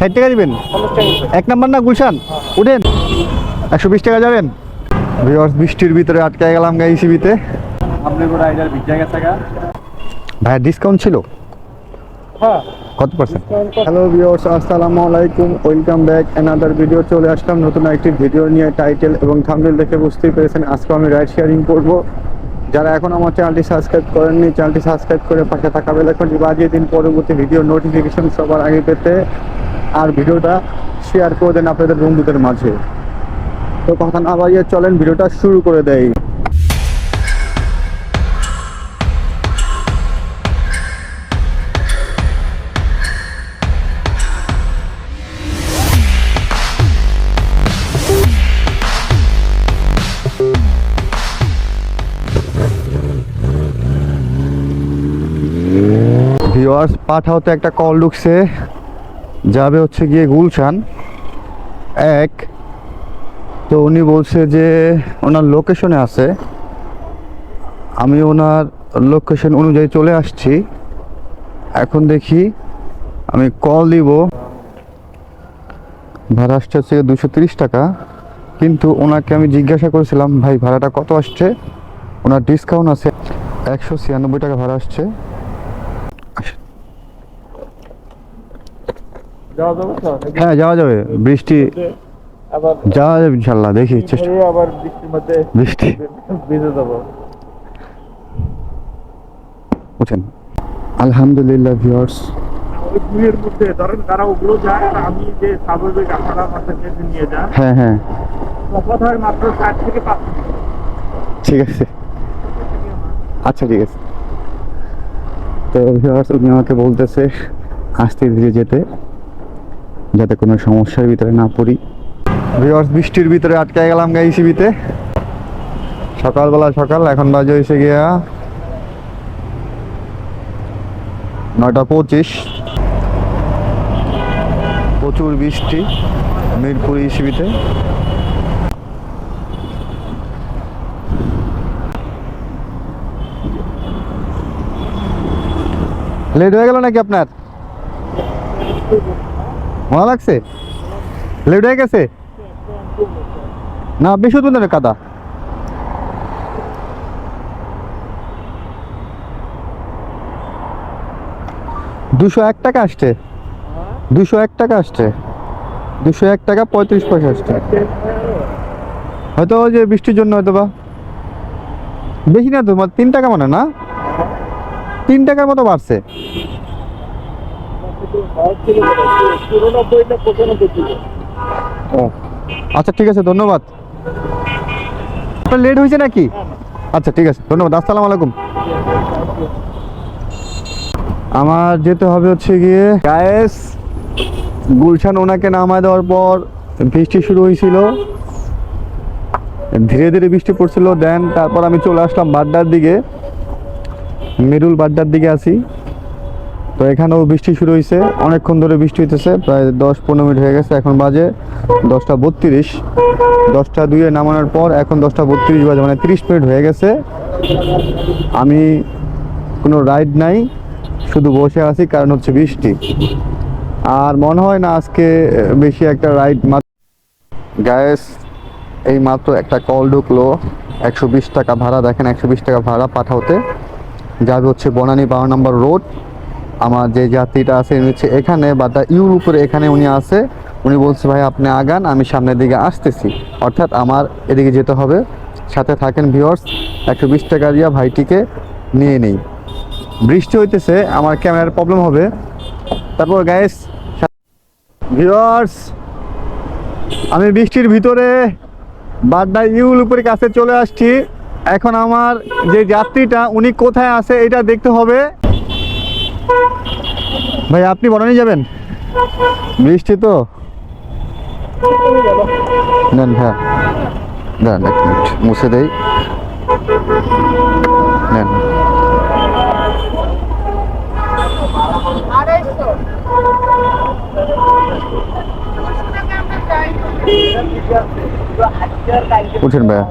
ষাট টাকা দিবেন? এক নাম্বার না, গুলশান? উঠেন। একশো বিশ টাকা যাবেন। ভিওর্স বৃষ্টির ভিতরে আটকে গেলাম গা ইসিবিতে ভাইয়া ডিসকাউন্ট ছিল? কত পার্সেন্ট হ্যালো ভিউয়ার্স আসসালামু আলাইকুম। ওয়েলকাম ব্যাক অ্যানাদার ভিডিও চলে আসলাম। নতুন একটি ভিডিও নিয়ে টাইটেল এবং থাম্বনেল দেখে বুঝতেই পেরেছেন। আজকে আমি রাইড শেয়ারিং করব। যারা এখন আমার চ্যানেলটি সাবস্ক্রাইব করেননি চ্যানেলটি সাবস্ক্রাইব করে পাশে থাকা বেলাইকনটি বাজিয়ে দিন। পরবর্তী ভিডিও নোটিফিকেশন সবার আগে পেতে। আর ভিডিওটা শেয়ার করে দেন আপনাদের বন্ধুদের মাঝে। তো কথা না বাজিয়ে চলেন, ভিডিওটা শুরু করে দেয় ভিওয়ার্স পাঠাওতে একটা কল ঢুকছে। যাবে হচ্ছে গিয়ে গুলশান। এক, তো উনি বলছে যে ওনার লোকেশনে আছে। আমি ওনার লোকেশন অনুযায়ী চলে আসছি। এখন দেখি, আমি কল দিব। ভাড়া আসছে হচ্ছে দুশো টাকা। কিন্তু ওনাকে আমি জিজ্ঞাসা করেছিলাম, ভাই, ভাড়াটা কত আসছে? ওনার ডিসকাউন্ট আছে একশো ছিয়ানব্বই টাকা ভাড়া আসছে। যাওয়া যাবে হ্যাঁ যাওয়া যাবে। বৃষ্টি আবার যাওয়া যাবে ইনশাল্লাহ দেখি চেষ্টা আবার বৃষ্টির মধ্যে বৃষ্টি। ভিজে যাব। উঠেন। আলহামদুলিল্লাহ ভিউয়ার্স। ওই মধ্যে ধরেন তারা ওগুলো যায় আর আমি যে স্বাভাবিক আপনারা মাথার কাছে নিয়ে যান হ্যাঁ হ্যাঁ। তফাৎ হয় মাত্র ষাট থেকে পাঁচ ঠিক আছে। আচ্ছা ঠিক আছে। তো ভিউয়ার্স উনি আমাকে বলতেছে আস্তে ধীরে যেতে। যাতে কোনো সমস্যার ভিতরে না পড়ি। ভিউয়ার্স বৃষ্টির ভিতরে আটকে গেলাম গা ইসিবিতে সকালবেলা সকাল, এখন বাজে হয়েছে গিয়া নয়টা পঁচিশ। প্রচুর বৃষ্টি মিরপুর ইসিবিতে লেট হয়ে গেল নাকি আপনার? ভালো লাগছে? লেট হয়ে গেছে? না, বেশি তো কাদা। দুশো এক টাকা আসছে। দুশো এক টাকা আসছে। দুশো এক টাকা পঁয়ত্রিশ পয়সা আসছে। হয়তো ওই যে বৃষ্টির জন্য হয়তো বা। বেশি না তো, তিন টাকা মানে না? তিন টাকার মতো বাড়ছে চুরানব্বই না পঁচানব্বই ছিল ও আচ্ছা ঠিক আছে, ধন্যবাদ। আপনার লেট হয়েছে নাকি? আচ্ছা ঠিক আছে, ধন্যবাদ, আসসালামু আলাইকুম। আমার যেতে হবে হচ্ছে গিয়ে গায়েস গুলশান ওনাকে নামায় দেওয়ার পর বৃষ্টি শুরু হয়েছিল। ধীরে ধীরে বৃষ্টি পড়ছিল দেন তারপর আমি চলে আসলাম বাড্ডার দিকে, মেরুল বাড্ডার দিকে আছি। তো এখানেও বৃষ্টি শুরু হয়েছে অনেকক্ষণ ধরে বৃষ্টি হইতেছে, প্রায় দশ পনেরো মিনিট হয়ে গেছে, এখন বাজে দশটা বত্রিশ। দশটা দুইয়ে নামানোর পর এখন দশটা বত্রিশ বাজে মানে তিরিশ মিনিট হয়ে গেছে। আমি কোনো রাইড নাই, শুধু বসে আছি, কারণ হচ্ছে বৃষ্টি। আর মনে হয় না আজকে বেশি একটা রাইড মাত্র গ্যাস, এই মাত্র একটা কল ঢুকলো, একশো বিশ টাকা ভাড়া, দেখেন একশো বিশ টাকা ভাড়া পাঠাওতে। যাবে হচ্ছে বনানী বারো নম্বর রোড। আমার যে যাত্রীটা আছে হচ্ছে এখানে, বা দা ইউরোপের এখানে উনি আছে। উনি বলছে, ভাই, আপনি আগান, আমি সামনের দিকে আসতেছি। অর্থাৎ আমার এদিকে যেতে হবে। সাথে থাকেন ভিওর্স একশো বিশ টাকা দিয়া ভাইটিকে নিয়ে নেই। বৃষ্টি হইতেছে, আমার ক্যামেরার প্রবলেম হবে। তারপর গ্যাস ভিওর্স আমি বৃষ্টির ভিতরে বাড্ডা ইউরোপের কাছে চলে আসছি। এখন আমার যে যাত্রীটা, উনি কোথায় আছে, এটা দেখতে হবে। ভাই, আপনি বনানি যাবেন? বৃষ্টি তো। নেন দেন এক মিনিট, মুছে দেই। নেন। উঠেন ভাইয়া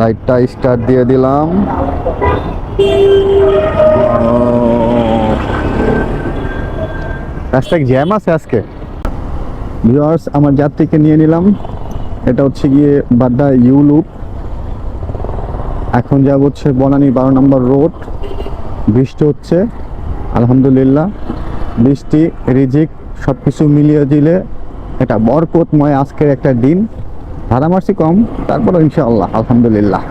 রাইটটা স্টার্ট দিয়ে দিলাম। রাস্তায় জ্যাম আছে আজকে। ভিউয়ার্স আমার যাত্রীকে নিয়ে নিলাম। এটা হচ্ছে গিয়ে বাড্ডা ইউলুপ। এখন যাব হচ্ছে বনানী বারো নম্বর রোড। বৃষ্টি হচ্ছে, আলহামদুলিল্লাহ। বৃষ্টি, রিজিক সব কিছু মিলিয়ে দিলে এটা বরকতময় আজকের একটা দিন। ভাড়া মারছি কম তারপরে ইনশাআল্লাহ, আলহামদুলিল্লাহ।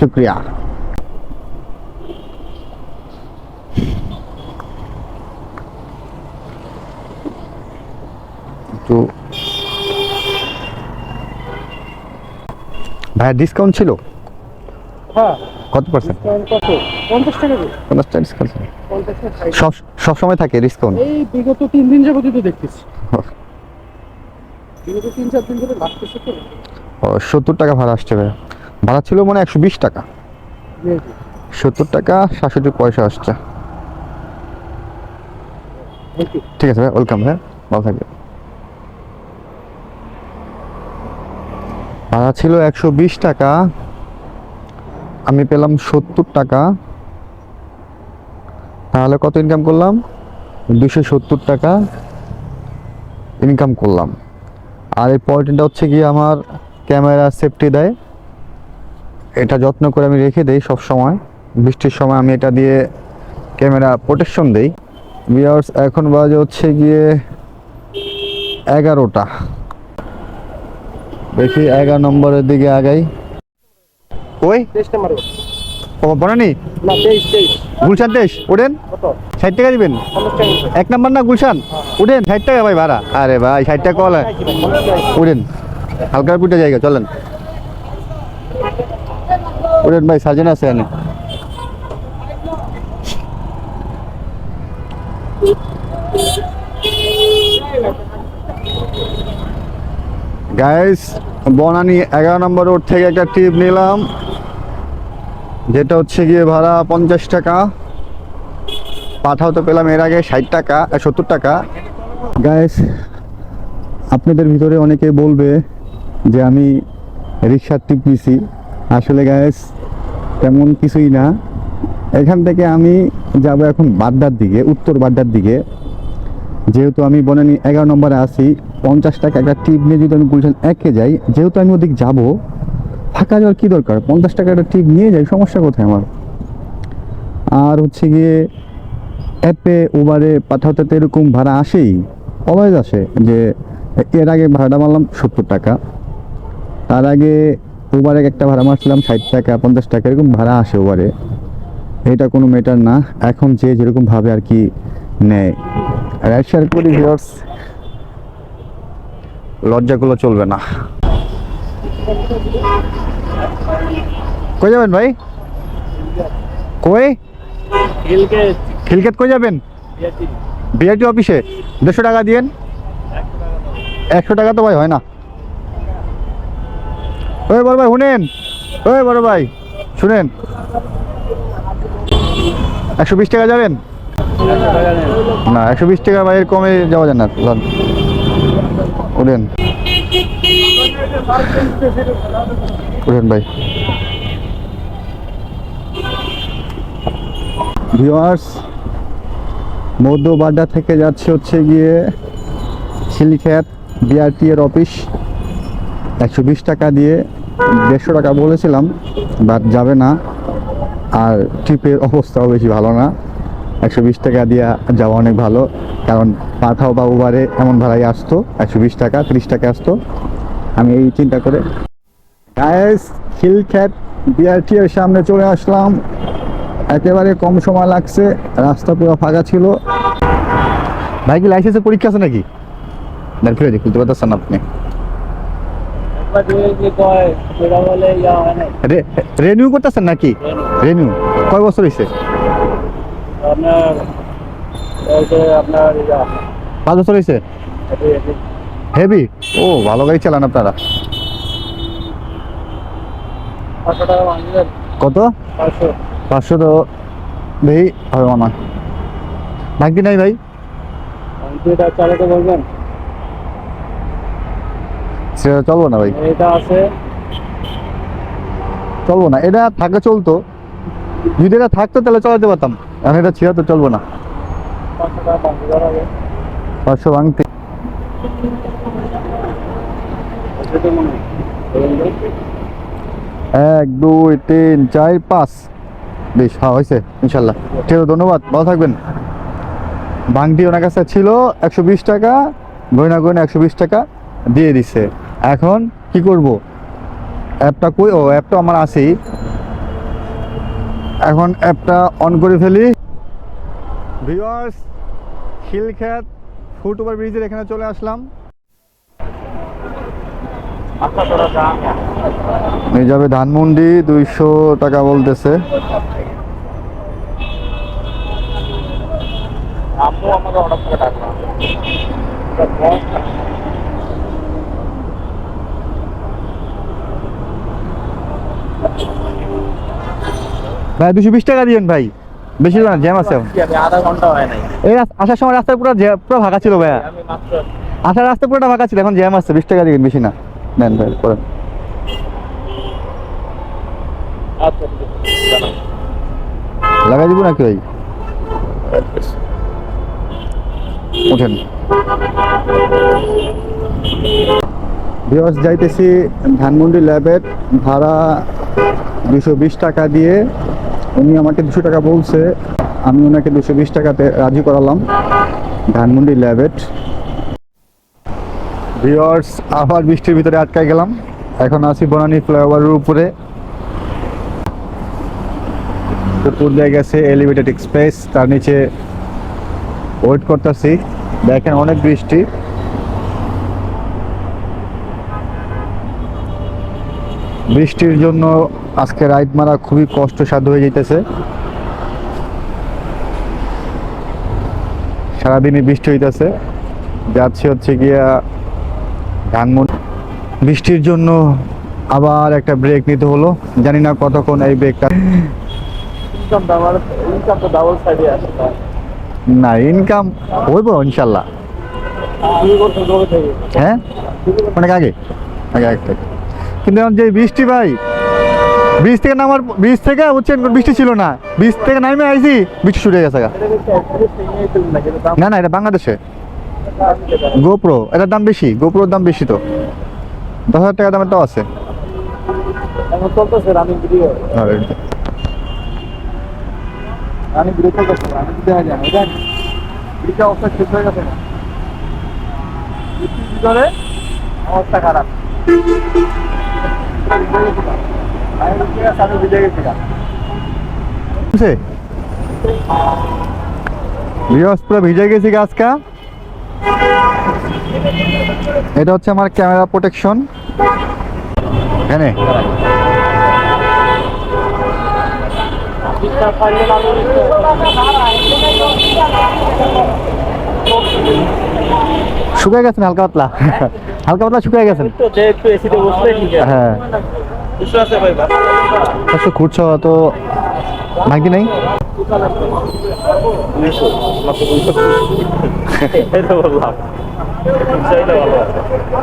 শুক্রিয়া একটু ভাইয়া ডিসকাউন্ট ছিল? হ্যাঁ। কত পার্সেন্ট কত? পঞ্চাশ টাকা পঞ্চাশ টাকা ডিসকাউন্ট সব সব সময় থাকে ডিসকাউন্ট এই বিগত তিন দিন যাবতই তো দেখতেছি। বিগত তিন চার দিন ধরে লাগতেছে তো। সত্তর টাকা ভাড়া আসছে ভাইয়া। ভাড়া ছিল মানে একশো বিশ টাকা। সত্তর টাকা সাতষট্টি পয়সা আসছে। ঠিক আছে ভাই ওয়েলকাম ভাই ভালো থাকবে ভাড়া ছিল একশো বিশ টাকা। আমি পেলাম সত্তর টাকা। তাহলে কত ইনকাম করলাম? দুশো সত্তর টাকা ইনকাম করলাম। আর এই পয়েন্টটা হচ্ছে কি আমার ক্যামেরা সেফটি দেয়। এটা যত্ন করে আমি রেখে দেই সব সময়। বৃষ্টির সময় আমি এটা দিয়ে ক্যামেরা প্রোটেকশন দেই। বিয়ার্স এখন বাজে হচ্ছে গিয়ে এগারোটা। দেখি এগারো নম্বরের দিকে আগাই। ওই? ও বনানি? গুলশান তেইশ উঠেন। কত? ষাট টাকা দিবেন। এক নম্বর না গুলশান? উঠেন ষাট টাকা ভাই ভাড়া। আরে ভাই ষাট টাকা কল। হালকা পিঠে জায়গা চলেন। উঠেন ভাই সাজেন আছে এনে। গাইস বনানি এগারো নম্বর রোড থেকে একটা ট্রিপ নিলাম। যেটা হচ্ছে গিয়ে ভাড়া পঞ্চাশ টাকা। পাঠাও তো পেলাম এর আগে ষাট টাকা সত্তর টাকা। গাইস আপনাদের ভিতরে অনেকে বলবে যে আমি রিক্সার টিপ নিছি। আসলে গ্যাস তেমন কিছুই না। এখান থেকে আমি যাব এখন বাড্ডার দিকে, উত্তর বাড্ডার দিকে। যেহেতু আমি বনানি এগারো নম্বরে আছি পঞ্চাশ টাকা একটা টিপ নিয়ে যদি আমি গুলশান একে যাই। যেহেতু আমি ওদিক যাব ফাঁকা যাওয়ার কী দরকার? পঞ্চাশ টাকা একটা টিপ নিয়ে যাই, সমস্যা কোথায় আমার? আর হচ্ছে গিয়ে অ্যাপে উবারে পাঠাতে তো এরকম ভাড়া আসেই অলওয়েজ আসে যে, এর আগে ভাড়া মারলাম সত্তর টাকা। তার আগে উবারে একটা ভাড়া মারছিলাম ষাট টাকা, পঞ্চাশ টাকা, এরকম ভাড়া আসে উবারে এটা কোনো মেটার না। এখন যে যেরকম ভাবে আর কি নেয়। রাইড শেয়ার করি লজ্জাগুলো চলবে না। কই যাবেন ভাই? কই? খিলকে খিলকেত কই যাবেন। বিআরটি অফিসে? দেড়শো টাকা দিয়েন। একশো টাকা তো ভাই হয় না। ওই বড় ভাই, শুনেন। ওই বড় ভাই, শুনেন। একশো বিশ টাকা যাবেন। না, একশো বিশ টাকা ভাই এর কমে যাওয়া যায় না। লন। উঠেন। উঠেন ভাই। ভিওয়ার্স মধ্য বাড্ডা থেকে যাচ্ছে হচ্ছে গিয়ে শিলিখ্যাত বিআরটি এর অফিস একশো বিশ টাকা দিয়ে দেড়শো টাকা বলেছিলাম বাট যাবে না। আর ট্রিপের অবস্থাও বেশি ভালো না। একশো বিশ টাকা দিয়ে যাওয়া অনেক ভালো। কারণ পাথাও বা উবারে এমন ভাড়াই আসতো একশো বিশ টাকা ত্রিশ টাকা আসতো। আমি এই চিন্তা করে গায়েস খিলখ্যাত বিআরটি এর সামনে চলে আসলাম। একেবারে কম সময় লাগছে রাস্তা পুরো ফাঁকা ছিল। ভাই কি লাইসেন্সের পরীক্ষা আছে নাকি? না ফিরে খুলতে পারতেছেন আপনি। রেনিউ করতেছেন নাকি? রেনিউ কয় বছর হয়েছে আপনার আপনার পাঁচ বছর হয়েছে হেভি ও ভালো গাড়ি চালান আপনারা। কত? পাঁচশো। তো দেখি হবে ভাঙতি নাই ভাই? এটা চালাতে বলবেন? সেটা চলবো না ভাই। এটা আছে। চলবো না এটা থাকা চলতো। যদি এটা থাকতো তাহলে চালাতে পারতাম। এখন এটা ছিল তো চলবো না। পাঁচশো এক, দুই, তিন, চার, পাঁচ। বেশ হ্যাঁ হয়েছে, ইনশাল্লাহ। ঠিক আছে, ধন্যবাদ, ভালো থাকবেন। ভাঙটি ওনার কাছে ছিল একশো বিশ টাকা, গয়না গয়না একশো বিশ টাকা দিয়ে দিছে। এখন কি করব? অ্যাপটা কই? ও, অ্যাপটা আমার আছেই। এখন অ্যাপটা অন করে ফেলি। ভিউয়ার্স খিলখ্যাত ফুট ওভার ব্রিজের এখানে চলে আসলাম। এই যাবে ধানমন্ডি দুইশো টাকা বলতেছে। ভাই দুশো বিশ টাকা দিবেন ভাই। বেশি না জ্যাম আছে। আধা ঘণ্টা হয় নাই এই আসার সময় রাস্তা পুরো পুরো ফাঁকা ছিল ভাইয়া। আসার রাস্তা পুরোটা ফাঁকা ছিল, এখন জ্যাম আছে, বিশ টাকা দিবেন বেশি না। নেন ভাই করেন লাগাই দিব নাকি ভাই? ওঠেন বিয়স যাইতেছি ধানমন্ডি ল্যাবের ভাড়া দুশো টাকা দিয়ে। উনি আমাকে দুশো টাকা বলছে, আমি ওনাকে দুশো বিশ টাকাতে রাজি করালাম। ধানমন্ডি ল্যাবেট ভিওর্স আবার বৃষ্টির ভিতরে আটকায় গেলাম। এখন আছি বনানী ফ্লাইওভারের উপরে। দিয়ে গেছে এলিভেটেড এক্সপ্রেস তার নিচে ওয়েট করতেছি। দেখেন অনেক বৃষ্টি। বৃষ্টির জন্য আজকে রাইড মারা খুবই কষ্টসাধ্য হয়ে যেতেছে সারাদিনই বৃষ্টি হইতেছে। যাচ্ছে হচ্ছে গিয়া ধানমন্ডি। বৃষ্টির জন্য আবার একটা ব্রেক নিতে হলো। জানি না কতক্ষণ এই ব্রেকটা না ইনকাম হইব ইনশাল্লাহ। হ্যাঁ? অনেক আগে? আগে আগে। কিন্তু এখন যে বৃষ্টি ভাই ব্রিজ থেকে নামার ব্রিজ থেকে হচ্ছে বৃষ্টি ছিল না। ব্রিজ থেকে নামে আইছি, বৃষ্টি শুরু গেছে না না, এটা বাংলাদেশে। গোপ্রো এটার দাম বেশি গোপ্রোর দাম বেশি তো। দশ হাজার টাকা দামের তো আছে খারাপ বিয়স পুরো ভিজে গেছি গাছকা এটা হচ্ছে আমার ক্যামেরা প্রোটেকশন। এখানে। শুকিয়ে গেছেন হালকা পাতলা। হালকা পাতলা শুকিয়ে গেছেন। হ্যাঁ। একশো খুঁড়ছো তো ভাঙতি নেই?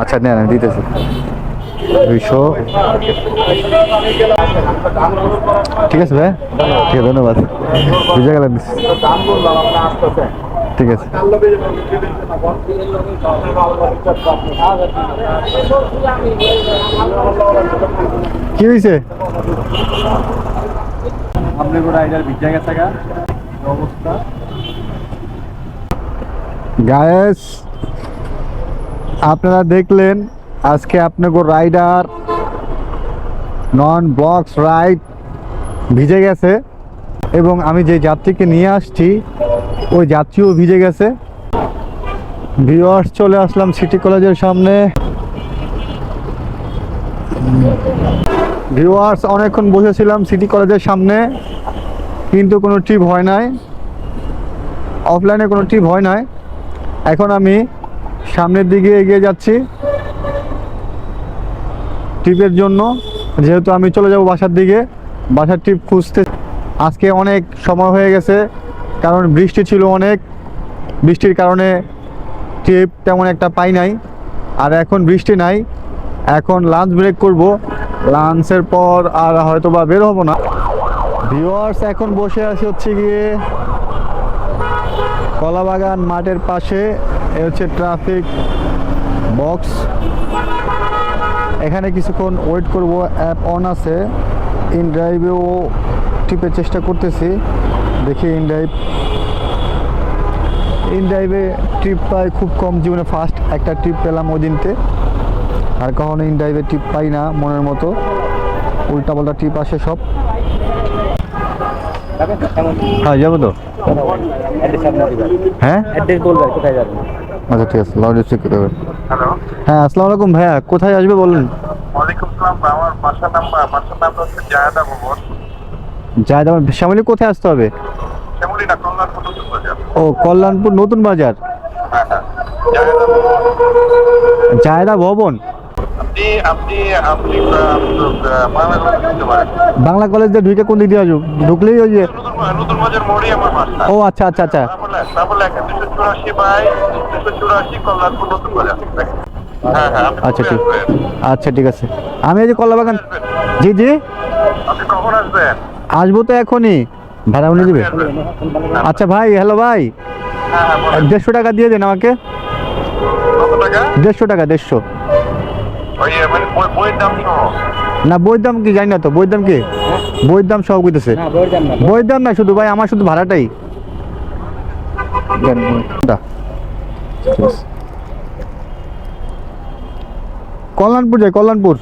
আচ্ছা নেন আমি দিতেছি। দুইশো। ঠিক আছে ভাই? ঠিক আছে ধন্যবাদ। বুঝে গেলেন ঠিক আছে। কি হয়েছে গায়েস আপনারা দেখলেন আজকে আপনাকে রাইডার নন ব্লকস রাইড ভিজে গেছে এবং আমি যে যাত্রীকে নিয়ে আসছি ওই যাত্রীও ভিজে গেছে। ভিওয়ার্স চলে আসলাম সিটি কলেজের সামনে। ভিওয়ার্স অনেকক্ষণ বসেছিলাম সিটি কলেজের সামনে। কিন্তু কোনো ট্রিপ হয় নাই। অফলাইনে কোনো ট্রিপ হয় নাই। এখন আমি সামনের দিকে এগিয়ে যাচ্ছি। ট্রিপের জন্য, যেহেতু আমি চলে যাব বাসার দিকে, বাসার ট্রিপ খুঁজতে। আজকে অনেক সময় হয়ে গেছে। কারণ বৃষ্টি ছিল অনেক। বৃষ্টির কারণে ট্রিপ তেমন একটা পাই নাই। আর এখন বৃষ্টি নাই। এখন লাঞ্চ ব্রেক করব। লাঞ্চের পর আর হয়তো বা বের হব না। ভিওয়ার্স এখন বসে আছি হচ্ছে গিয়ে কলাবাগান মাঠের পাশে। এ হচ্ছে ট্রাফিক বক্স এখানে কিছুক্ষণ ওয়েট করব। অ্যাপ অন আছে। ইন ড্রাইভেও টিপের চেষ্টা করতেছি। দেখি ইন ড্রাইভ। ইন ড্রাইভে ট্রিপ পাই খুব কম জীবনে ফার্স্ট একটা ট্রিপ পেলাম ওই দিনতে আর কখনো ইন ড্রাইভে ট্রিপ পাই না মনের মতো। উল্টা পাল্টা ট্রিপ আসে সব। হ্যাঁ যাব তো। হ্যাঁ? কোথায় আচ্ছা ঠিক আছে লাউড চেক করে দেবেন। হ্যালো হ্যাঁ আসসালামু আলাইকুম ভাইয়া কোথায় আসবে বলুন? ওয়ালাইকুম সালাম আমার বাসার নাম্বার বাসার নাম হচ্ছে জায়দা ভবন জায়দ আমার শ্যামলি কোথায় আসতে হবে? ও কল্যাণপুর নতুন বাজার? হ্যাঁ হ্যাঁ। জায়দা ভবন? বাংলা কলেজ দিয়ে ঢুকে কোন দিক দিয়ে আসব? ঢুকলেই ওই যে ও আচ্ছা আচ্ছা আচ্ছা। হ্যাঁ আচ্ছা ঠিক। আচ্ছা ঠিক আছে। আমি এই যে কল্লা বাগান জি জি। আপনি কখন আসবেন? আসব তো এখনই। ভাড়া উনি দিবে? আচ্ছা ভাই হ্যালো ভাই। দেড়শো টাকা দিয়ে দেন আমাকে। দেড়শো টাকা দেড়শো। ওই বই- দাম না বইয়ের দাম কি? জানি না তো বইয়ের দাম কি? বইয়ের দাম সব কইতেছে। বইয়ের দাম না। শুধু ভাই আমার শুধু ভাড়াটাই। আছে। কল্যাণপুর যাই কল্যাণপুর।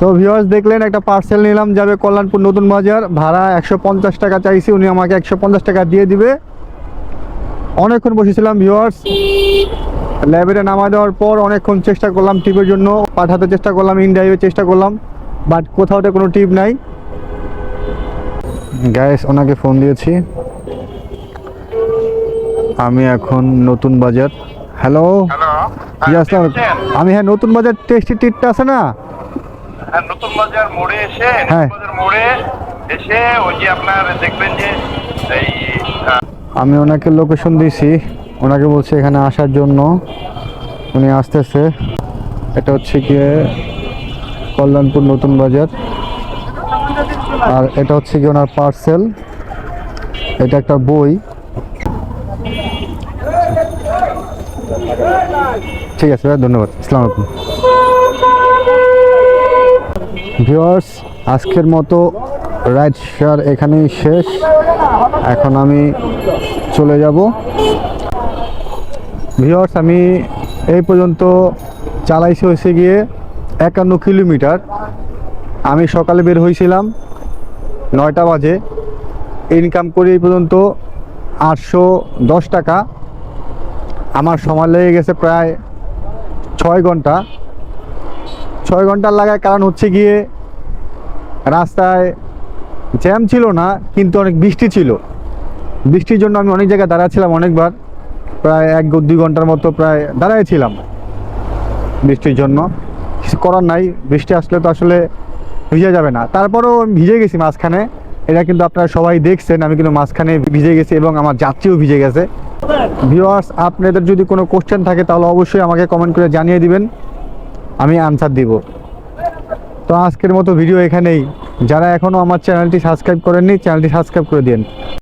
তো ভিউয়ার্স দেখলেন একটা পার্সেল নিলাম যাবে কল্যাণপুর নতুন বাজার। ভাড়া একশো পঞ্চাশ টাকা চাইছি উনি আমাকে একশো পঞ্চাশ টাকা দিয়ে দিবে। অনেকক্ষণ বসেছিলাম ভিউয়ার্স ল্যাবেটে নামা দেওয়ার পর অনেকক্ষণ চেষ্টা করলাম টিপের জন্য পাঠাতে চেষ্টা করলাম ইন ড্রাইভে চেষ্টা করলাম বাট কোথাওতে কোনো টিপ নাই। গ্যাস ওনাকে ফোন দিয়েছি। আমি এখন নতুন বাজার। হ্যালো আমি হ্যাঁ নতুন বাজার টেস্টি টিটটা আছে না? নতুন বাজার মোড়ে এসে হ্যাঁ। নতুন বাজার মোড়ে এসে ওই যে আপনার দেখবেন যে এই আমি ওনাকে লোকেশন দিয়েছি। ওনাকে বলছি এখানে আসার জন্য। উনি আসতেছে। এটা হচ্ছে গিয়ে কল্যাণপুর নতুন বাজার। আর এটা হচ্ছে গিয়ে ওনার পার্সেল এটা একটা বই। ঠিক আছে ধন্যবাদ। আসসালামু আলাইকুম। ভিউয়ার্স, আজকের মতো রাইড শেয়ার এখানেই শেষ। এখন আমি চলে যাব। ভিওয়ার্স আমি এই পর্যন্ত চালাইছি হয়েছে গিয়ে একান্ন কিলোমিটার। আমি সকালে বের হয়েছিলাম নয়টা বাজে। ইনকাম করি এই পর্যন্ত আটশো দশ টাকা। আমার সময় লেগে গেছে প্রায় ছয় ঘণ্টা। ছয় ঘণ্টার লাগায় কারণ হচ্ছে গিয়ে রাস্তায় জ্যাম ছিল না, কিন্তু অনেক বৃষ্টি ছিল। বৃষ্টির জন্য আমি অনেক জায়গায় দাঁড়াচ্ছিলাম অনেকবার। প্রায় এক দুই ঘণ্টার মতো প্রায় দাঁড়াইছিলাম বৃষ্টির জন্য। কিছু করার নাই, বৃষ্টি আসলে তো আসলে ভিজে যাবে না। তারপরেও আমি ভিজে গেছি মাঝখানে। এটা কিন্তু আপনারা সবাই দেখছেন, আমি কিন্তু মাঝখানে ভিজে গেছি এবং আমার যাত্রীও ভিজে গেছে। ভিউয়ার্স আপনাদের যদি কোনো কোশ্চেন থাকে, তাহলে অবশ্যই আমাকে কমেন্ট করে জানিয়ে দিবেন। আমি আনসার দিব। তো আজকের মতো ভিডিও এখানেই। যারা এখনও আমার চ্যানেলটি সাবস্ক্রাইব করেননি চ্যানেলটি সাবস্ক্রাইব করে দিন